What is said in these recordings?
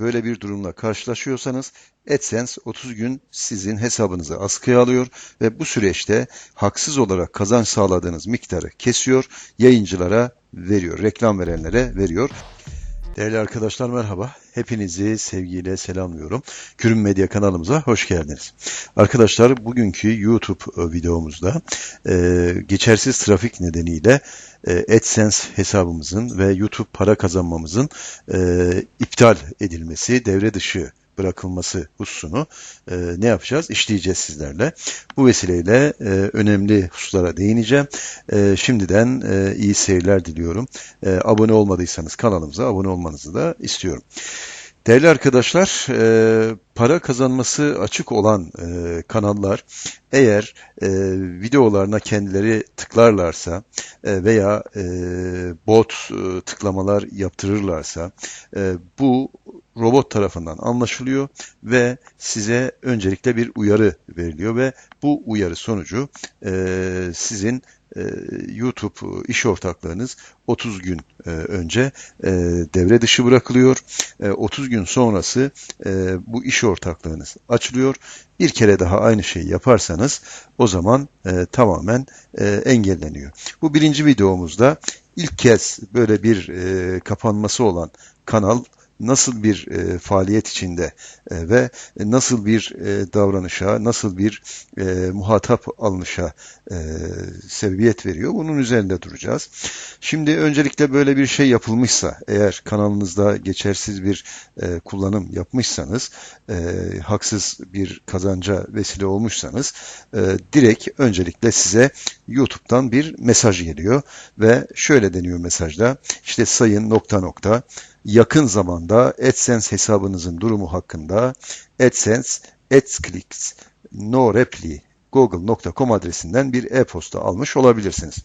böyle bir durumla karşılaşıyorsanız AdSense 30 gün sizin hesabınızı askıya alıyor ve bu süreçte haksız olarak kazanç sağladığınız miktarı kesiyor, yayıncılara veriyor, reklam verenlere veriyor. Değerli arkadaşlar merhaba. Hepinizi sevgiyle selamlıyorum. Kürüm Medya kanalımıza hoş geldiniz. Arkadaşlar bugünkü YouTube videomuzda e, geçersiz trafik nedeniyle e, AdSense hesabımızın ve YouTube para kazanmamızın e, iptal edilmesi, devre dışı bırakılması hususunu e, ne yapacağız? İşleyeceğiz sizlerle. Bu vesileyle e, önemli hususlara değineceğim. E, şimdiden e, iyi seyirler diliyorum. E, abone olmadıysanız kanalımıza abone olmanızı da istiyorum. Değerli arkadaşlar, e, para kazanması açık olan e, kanallar eğer e, videolarına kendileri tıklarlarsa e, veya e, bot e, tıklamalar yaptırırlarsa e, bu robot tarafından anlaşılıyor ve size öncelikle bir uyarı veriliyor ve bu uyarı sonucu e, sizin YouTube iş ortaklığınız 30 gün e, önce e, devre dışı bırakılıyor. 30 gün sonrası bu iş ortaklığınız açılıyor. Bir kere daha aynı şeyi yaparsanız o zaman tamamen engelleniyor. Bu birinci videomuzda ilk kez böyle bir kapanması olan kanal nasıl bir e, faaliyet içinde e, ve nasıl bir e, davranışa, nasıl bir e, muhatap alınışa e, sebebiyet veriyor. Bunun üzerinde duracağız. Şimdi öncelikle böyle bir şey yapılmışsa, eğer kanalınızda geçersiz bir e, kullanım yapmışsanız, e, haksız bir kazanca vesile olmuşsanız, e, direkt öncelikle size YouTube'dan bir mesaj geliyor ve şöyle deniyor mesajda, işte sayın nokta nokta yakın zamanda AdSense hesabınızın durumu hakkında AdSense AdsClicks no reply google.com adresinden bir e-posta almış olabilirsiniz.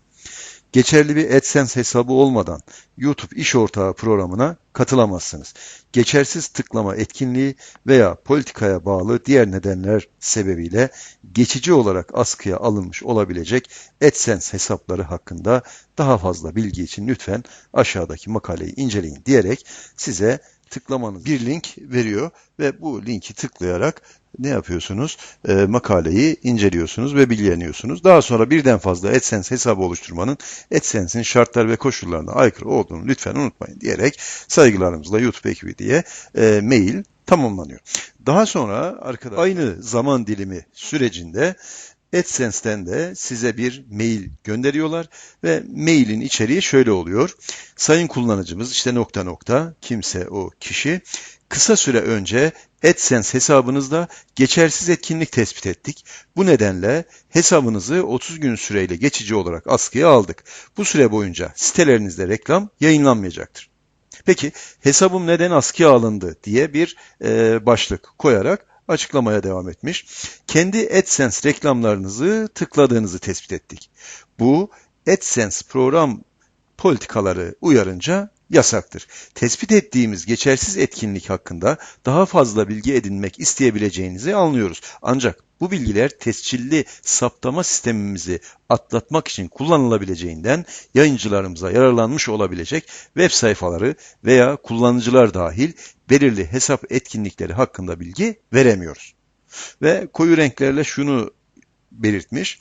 Geçerli bir AdSense hesabı olmadan YouTube iş ortağı programına katılamazsınız. Geçersiz tıklama etkinliği veya politikaya bağlı diğer nedenler sebebiyle geçici olarak askıya alınmış olabilecek AdSense hesapları hakkında daha fazla bilgi için lütfen aşağıdaki makaleyi inceleyin diyerek size tıklamanız bir link veriyor ve bu linki tıklayarak ne yapıyorsunuz? E, makaleyi inceliyorsunuz ve bilgileniyorsunuz. Daha sonra birden fazla AdSense hesabı oluşturmanın AdSense'in şartlar ve koşullarına aykırı olduğunu lütfen unutmayın diyerek saygılarımızla YouTube ekibi diye e, mail tamamlanıyor. Daha sonra arkadaşlar aynı zaman dilimi sürecinde AdSense'den de size bir mail gönderiyorlar ve mailin içeriği şöyle oluyor. Sayın kullanıcımız işte nokta nokta kimse o kişi kısa süre önce AdSense hesabınızda geçersiz etkinlik tespit ettik. Bu nedenle hesabınızı 30 gün süreyle geçici olarak askıya aldık. Bu süre boyunca sitelerinizde reklam yayınlanmayacaktır. Peki hesabım neden askıya alındı diye bir e, başlık koyarak açıklamaya devam etmiş. Kendi AdSense reklamlarınızı tıkladığınızı tespit ettik. Bu AdSense program politikaları uyarınca yasaktır. Tespit ettiğimiz geçersiz etkinlik hakkında daha fazla bilgi edinmek isteyebileceğinizi anlıyoruz. Ancak bu bilgiler tescilli saptama sistemimizi atlatmak için kullanılabileceğinden yayıncılarımıza yararlanmış olabilecek web sayfaları veya kullanıcılar dahil belirli hesap etkinlikleri hakkında bilgi veremiyoruz. Ve koyu renklerle şunu belirtmiş.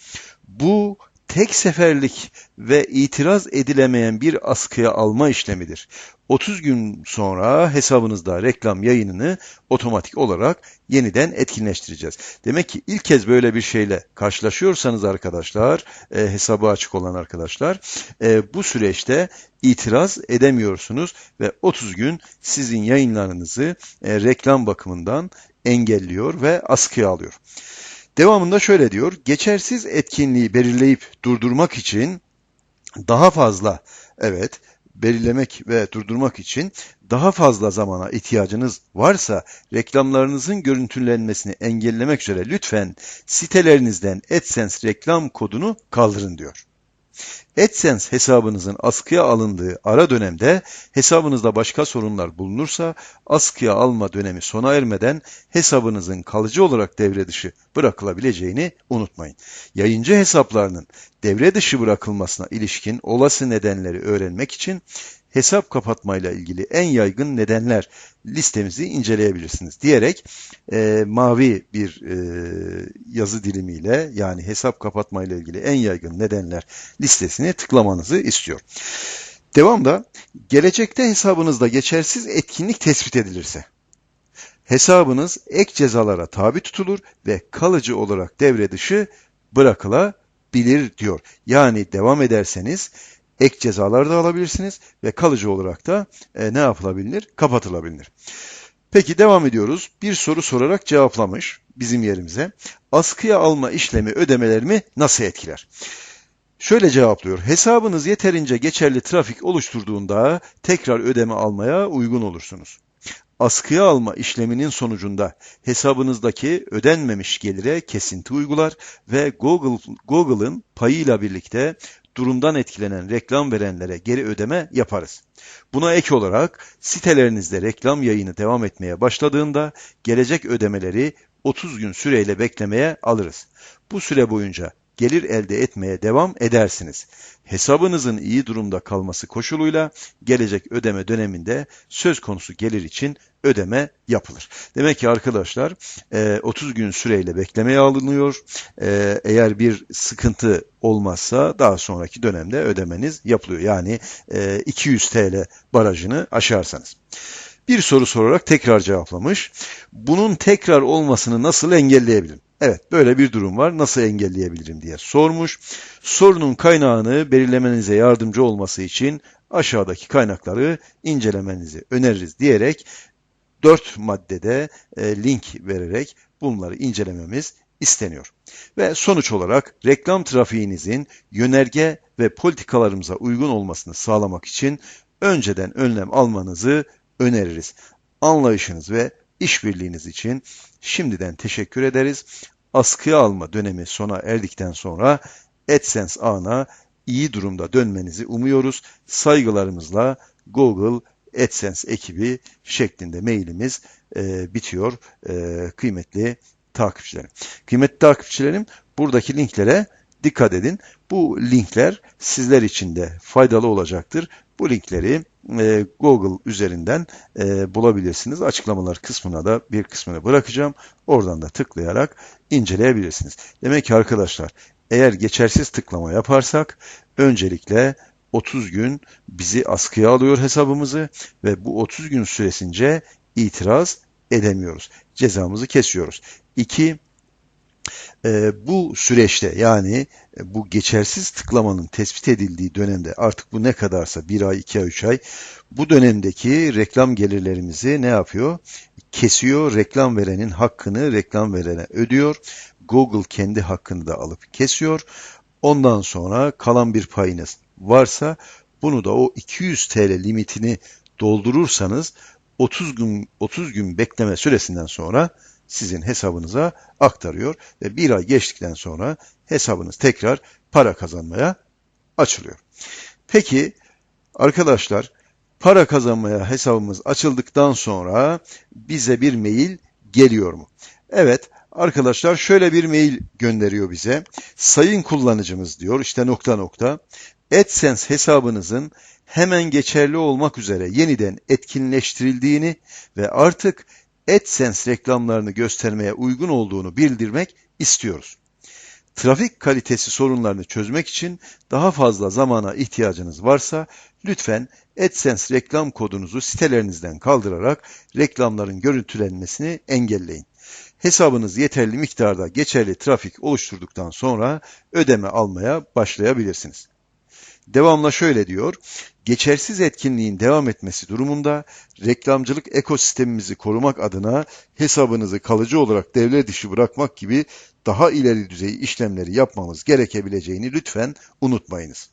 Bu tek seferlik ve itiraz edilemeyen bir askıya alma işlemidir. 30 gün sonra hesabınızda reklam yayınını otomatik olarak yeniden etkinleştireceğiz. Demek ki ilk kez böyle bir şeyle karşılaşıyorsanız arkadaşlar, e, hesabı açık olan arkadaşlar, e, bu süreçte itiraz edemiyorsunuz ve 30 gün sizin yayınlarınızı e, reklam bakımından engelliyor ve askıya alıyor. Devamında şöyle diyor. Geçersiz etkinliği belirleyip durdurmak için daha fazla evet belirlemek ve durdurmak için daha fazla zamana ihtiyacınız varsa reklamlarınızın görüntülenmesini engellemek üzere lütfen sitelerinizden AdSense reklam kodunu kaldırın diyor. AdSense hesabınızın askıya alındığı ara dönemde hesabınızda başka sorunlar bulunursa askıya alma dönemi sona ermeden hesabınızın kalıcı olarak devre dışı bırakılabileceğini unutmayın. Yayıncı hesaplarının devre dışı bırakılmasına ilişkin olası nedenleri öğrenmek için hesap kapatmayla ilgili en yaygın nedenler listemizi inceleyebilirsiniz diyerek e, mavi bir e, yazı dilimiyle yani hesap kapatmayla ilgili en yaygın nedenler listesini tıklamanızı istiyor. Devamda gelecekte hesabınızda geçersiz etkinlik tespit edilirse hesabınız ek cezalara tabi tutulur ve kalıcı olarak devre dışı bırakılabilir diyor. Yani devam ederseniz ek cezalar da alabilirsiniz ve kalıcı olarak da e, ne yapılabilir? Kapatılabilir. Peki devam ediyoruz. Bir soru sorarak cevaplamış bizim yerimize. Askıya alma işlemi ödemelerimi nasıl etkiler? Şöyle cevaplıyor. Hesabınız yeterince geçerli trafik oluşturduğunda tekrar ödeme almaya uygun olursunuz askıya alma işleminin sonucunda hesabınızdaki ödenmemiş gelire kesinti uygular ve Google Google'ın payıyla birlikte durumdan etkilenen reklam verenlere geri ödeme yaparız. Buna ek olarak sitelerinizde reklam yayını devam etmeye başladığında gelecek ödemeleri 30 gün süreyle beklemeye alırız. Bu süre boyunca gelir elde etmeye devam edersiniz. Hesabınızın iyi durumda kalması koşuluyla gelecek ödeme döneminde söz konusu gelir için ödeme yapılır. Demek ki arkadaşlar 30 e, gün süreyle beklemeye alınıyor. E, eğer bir sıkıntı olmazsa daha sonraki dönemde ödemeniz yapılıyor. Yani 200 e, TL barajını aşarsanız. Bir soru sorarak tekrar cevaplamış. Bunun tekrar olmasını nasıl engelleyebilirim? Evet böyle bir durum var nasıl engelleyebilirim diye sormuş. Sorunun kaynağını belirlemenize yardımcı olması için aşağıdaki kaynakları incelemenizi öneririz diyerek dört maddede e, link vererek bunları incelememiz isteniyor. Ve sonuç olarak reklam trafiğinizin yönerge ve politikalarımıza uygun olmasını sağlamak için önceden önlem almanızı öneririz. Anlayışınız ve işbirliğiniz için şimdiden teşekkür ederiz. Askıya alma dönemi sona erdikten sonra AdSense ağına iyi durumda dönmenizi umuyoruz. Saygılarımızla Google AdSense ekibi şeklinde mailimiz e, bitiyor e, kıymetli takipçilerim. Kıymetli takipçilerim buradaki linklere dikkat edin. Bu linkler sizler için de faydalı olacaktır. Bu linkleri e, Google üzerinden e, bulabilirsiniz. Açıklamalar kısmına da bir kısmını bırakacağım. Oradan da tıklayarak inceleyebilirsiniz. Demek ki arkadaşlar eğer geçersiz tıklama yaparsak öncelikle 30 gün bizi askıya alıyor hesabımızı ve bu 30 gün süresince itiraz edemiyoruz. Cezamızı kesiyoruz. 2 e, bu süreçte yani e, bu geçersiz tıklamanın tespit edildiği dönemde artık bu ne kadarsa bir ay, iki ay, üç ay bu dönemdeki reklam gelirlerimizi ne yapıyor? Kesiyor, reklam verenin hakkını reklam verene ödüyor. Google kendi hakkını da alıp kesiyor. Ondan sonra kalan bir payınız varsa bunu da o 200 TL limitini doldurursanız 30 gün 30 gün bekleme süresinden sonra sizin hesabınıza aktarıyor ve bir ay geçtikten sonra hesabınız tekrar para kazanmaya açılıyor. Peki arkadaşlar para kazanmaya hesabımız açıldıktan sonra bize bir mail geliyor mu? Evet arkadaşlar şöyle bir mail gönderiyor bize. Sayın kullanıcımız diyor işte nokta nokta AdSense hesabınızın hemen geçerli olmak üzere yeniden etkinleştirildiğini ve artık AdSense reklamlarını göstermeye uygun olduğunu bildirmek istiyoruz. Trafik kalitesi sorunlarını çözmek için daha fazla zamana ihtiyacınız varsa lütfen AdSense reklam kodunuzu sitelerinizden kaldırarak reklamların görüntülenmesini engelleyin. Hesabınız yeterli miktarda geçerli trafik oluşturduktan sonra ödeme almaya başlayabilirsiniz. Devamla şöyle diyor. Geçersiz etkinliğin devam etmesi durumunda reklamcılık ekosistemimizi korumak adına hesabınızı kalıcı olarak devre dışı bırakmak gibi daha ileri düzey işlemleri yapmamız gerekebileceğini lütfen unutmayınız.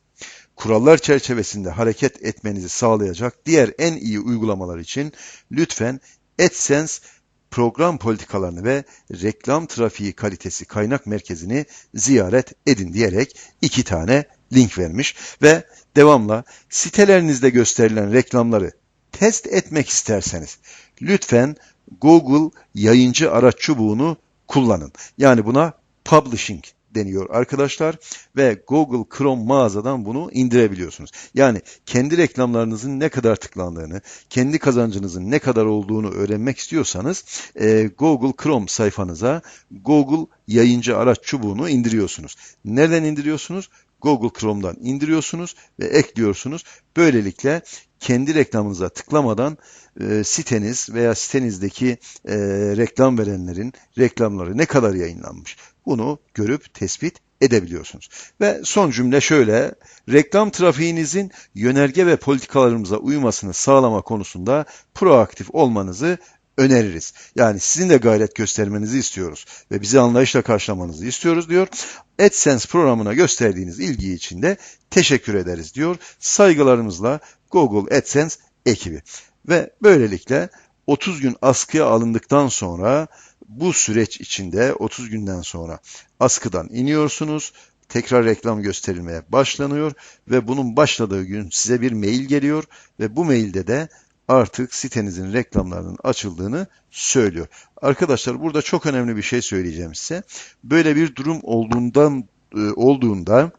Kurallar çerçevesinde hareket etmenizi sağlayacak diğer en iyi uygulamalar için lütfen AdSense program politikalarını ve reklam trafiği kalitesi kaynak merkezini ziyaret edin diyerek iki tane link vermiş ve devamla sitelerinizde gösterilen reklamları test etmek isterseniz lütfen Google yayıncı araç çubuğunu kullanın. Yani buna publishing deniyor arkadaşlar ve Google Chrome mağazadan bunu indirebiliyorsunuz. Yani kendi reklamlarınızın ne kadar tıklandığını, kendi kazancınızın ne kadar olduğunu öğrenmek istiyorsanız e, Google Chrome sayfanıza Google yayıncı araç çubuğunu indiriyorsunuz. Nereden indiriyorsunuz? Google Chrome'dan indiriyorsunuz ve ekliyorsunuz. Böylelikle kendi reklamınıza tıklamadan e, siteniz veya sitenizdeki e, reklam verenlerin reklamları ne kadar yayınlanmış bunu görüp tespit edebiliyorsunuz. Ve son cümle şöyle, reklam trafiğinizin yönerge ve politikalarımıza uymasını sağlama konusunda proaktif olmanızı öneririz. Yani sizin de gayret göstermenizi istiyoruz ve bizi anlayışla karşılamanızı istiyoruz diyor. AdSense programına gösterdiğiniz ilgi için de teşekkür ederiz diyor. Saygılarımızla Google AdSense ekibi. Ve böylelikle 30 gün askıya alındıktan sonra bu süreç içinde 30 günden sonra askıdan iniyorsunuz. Tekrar reklam gösterilmeye başlanıyor ve bunun başladığı gün size bir mail geliyor ve bu mailde de artık sitenizin reklamlarının açıldığını söylüyor. Arkadaşlar burada çok önemli bir şey söyleyeceğim size. Böyle bir durum olduğundan e, olduğunda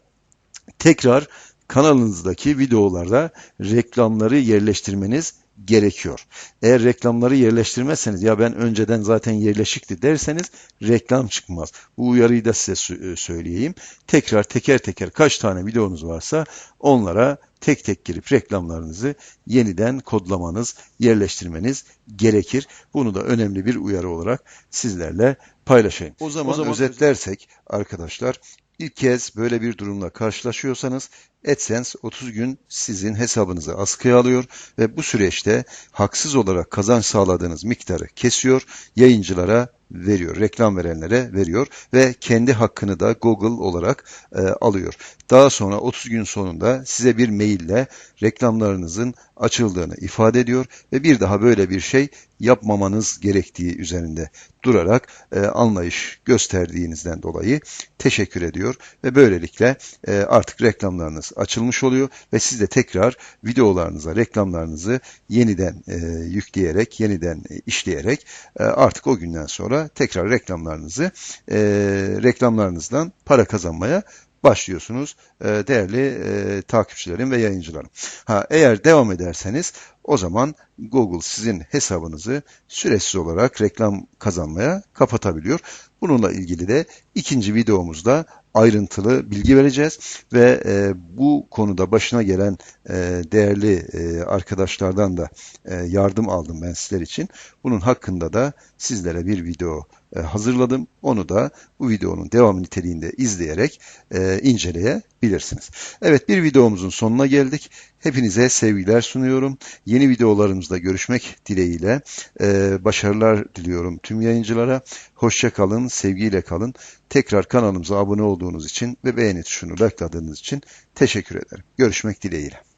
tekrar kanalınızdaki videolarda reklamları yerleştirmeniz gerekiyor. Eğer reklamları yerleştirmezseniz ya ben önceden zaten yerleşikti derseniz reklam çıkmaz. Bu uyarıyı da size e, söyleyeyim. Tekrar teker teker kaç tane videonuz varsa onlara tek tek girip reklamlarınızı yeniden kodlamanız, yerleştirmeniz gerekir. Bunu da önemli bir uyarı olarak sizlerle paylaşayım. O zaman, o zaman özetlersek arkadaşlar İlk kez böyle bir durumla karşılaşıyorsanız AdSense 30 gün sizin hesabınızı askıya alıyor ve bu süreçte haksız olarak kazanç sağladığınız miktarı kesiyor, yayıncılara veriyor, reklam verenlere veriyor ve kendi hakkını da Google olarak e, alıyor. Daha sonra 30 gün sonunda size bir maille reklamlarınızın açıldığını ifade ediyor ve bir daha böyle bir şey yapmamanız gerektiği üzerinde durarak e, anlayış gösterdiğinizden dolayı teşekkür ediyor ve böylelikle e, artık reklamlarınız açılmış oluyor ve siz de tekrar videolarınıza reklamlarınızı yeniden e, yükleyerek, yeniden e, işleyerek e, artık o günden sonra tekrar reklamlarınızı e, reklamlarınızdan para kazanmaya başlıyorsunuz e, değerli e, takipçilerim ve yayıncılarım. Ha, eğer devam ederseniz o zaman Google sizin hesabınızı süresiz olarak reklam kazanmaya kapatabiliyor. Bununla ilgili de ikinci videomuzda ayrıntılı bilgi vereceğiz ve e, bu konuda başına gelen e, değerli e, arkadaşlardan da e, yardım aldım ben sizler için. Bunun hakkında da sizlere bir video hazırladım. Onu da bu videonun devam niteliğinde izleyerek e, inceleyebilirsiniz. Evet bir videomuzun sonuna geldik. Hepinize sevgiler sunuyorum. Yeni videolarımızda görüşmek dileğiyle e, başarılar diliyorum tüm yayıncılara. Hoşça kalın, sevgiyle kalın. Tekrar kanalımıza abone olduğunuz için ve beğeni tuşunu likeladığınız için teşekkür ederim. Görüşmek dileğiyle.